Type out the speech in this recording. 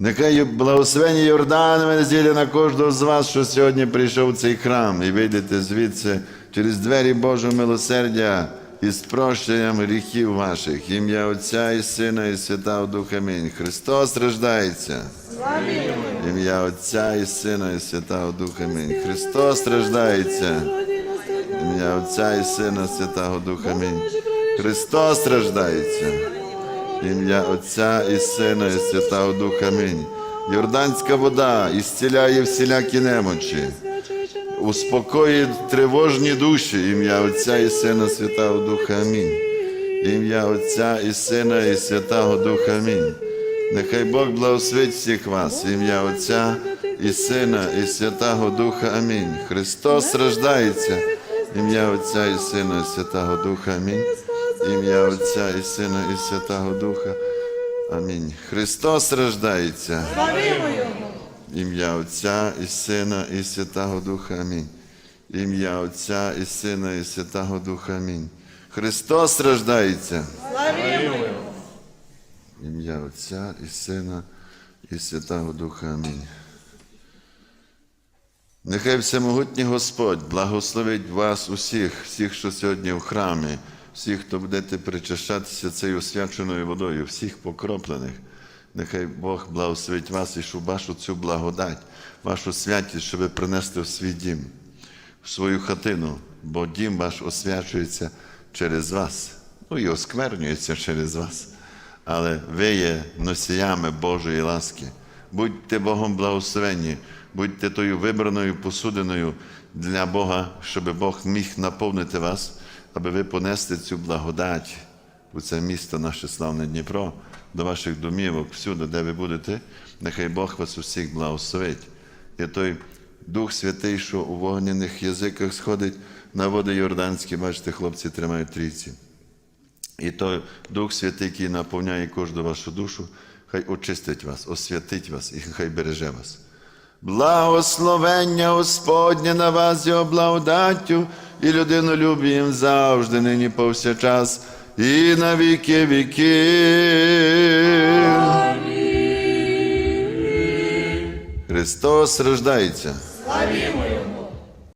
Нехай благословення Йорданове незділя на кожного з вас, що сьогодні прийшов в цей храм, і вийдете звідси через двері Божого милосердя і з прощенням гріхів ваших. Ім'я Отця і Сина, і Святого Духа. Амінь. Христос рождається. Ім'я Отця і Сина, і Святого Духа. Амінь. Христос рождається. Ім'я Отця і Сина, Святого Духа. Амінь. Христос рождається. Ім'я Отця і Сина, і Святого Духа. Амінь. Йорданська вода ісціляє всілякі немочі, успокоїть тривожні душі. Ім'я Отця і Сина, Святого Духа. Амінь. Ім'я Отця і Сина, і Святого Духа. Амінь. Нехай Бог благословить всіх вас. Ім'я Отця і Сина, і Святого Духа. Амінь. Христос рождається. Ім'я Отця і Сина, і Святого Духа. Амінь. Ім'я Отця і Сина, і Святого Духа. Амінь. Христос рождається. Ім'я Отця і Сина, і Святого Духа. Амінь. Ім'я Отця і Сина, і Святого Духа. Амінь. Христос рождається. Ім'я Отця і Сина, і Святого Духа. Амінь. Нехай всемогутній Господь благословить вас усіх, всіх, що сьогодні в храмі, всіх, хто будете причащатися цією освяченою водою, всіх покроплених. Нехай Бог благословить вас і щоб вашу цю благодать, вашу святість, щоб ви принесли в свій дім, в свою хатину, бо дім ваш освячується через вас, ну і осквернюється через вас. Але ви є носіями Божої ласки. Будьте Богом благословенні, будьте тою вибраною посудиною для Бога, щоб Бог міг наповнити вас, аби ви понесли цю благодать у це місто, наше славне Дніпро, до ваших домівок, всюди, де ви будете. Нехай Бог вас усіх благословить. І той Дух Святий, що у вогняних язиках сходить на води Йорданські, бачите, хлопці тримають трійці. І той Дух Святий, який наповняє кожну вашу душу, хай очистить вас, освятить вас і хай береже вас. Благословення Господнє на вас його благодаттю і людинолюбієм завжди, нині повсякчас, і на віки віки. Христос рождається. Славімо